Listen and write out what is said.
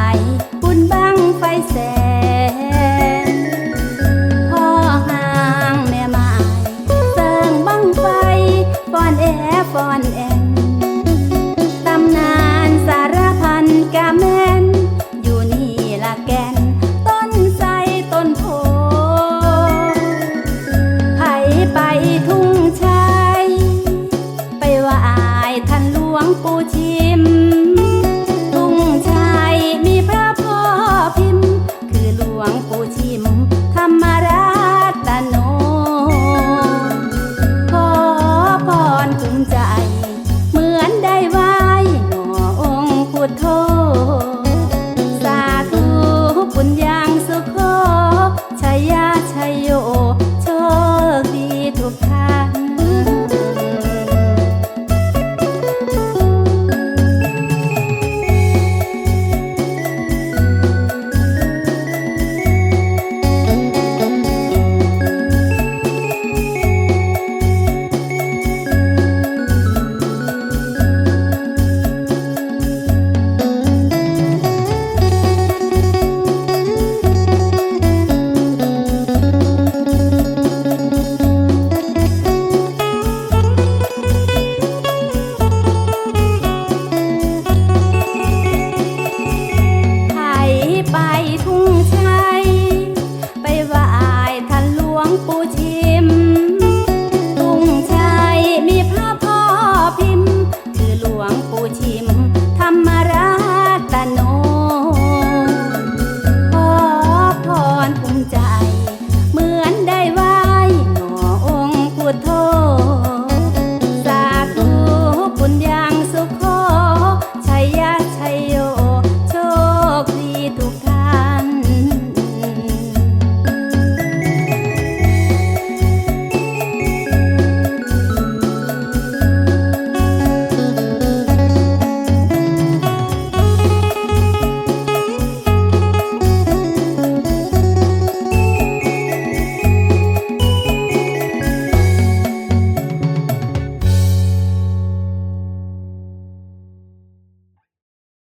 ายบุญบังไฟแสงพ่อห่างแม่ไม้เสิงบังไฟฟอนแอฟอนแอนตำนานสารพันกาแมนอยู่นี่ละแกน ต้นไทรต้นโพไผไปทุ่งชัยไปว่าอายท่านหลวงปู่ ชิมธรรมราตโน ขอพรภูมใจ เหมือนได้ไหว้หนอองค์พุทโธ สาธุปุญญางสุโคชยาชยโย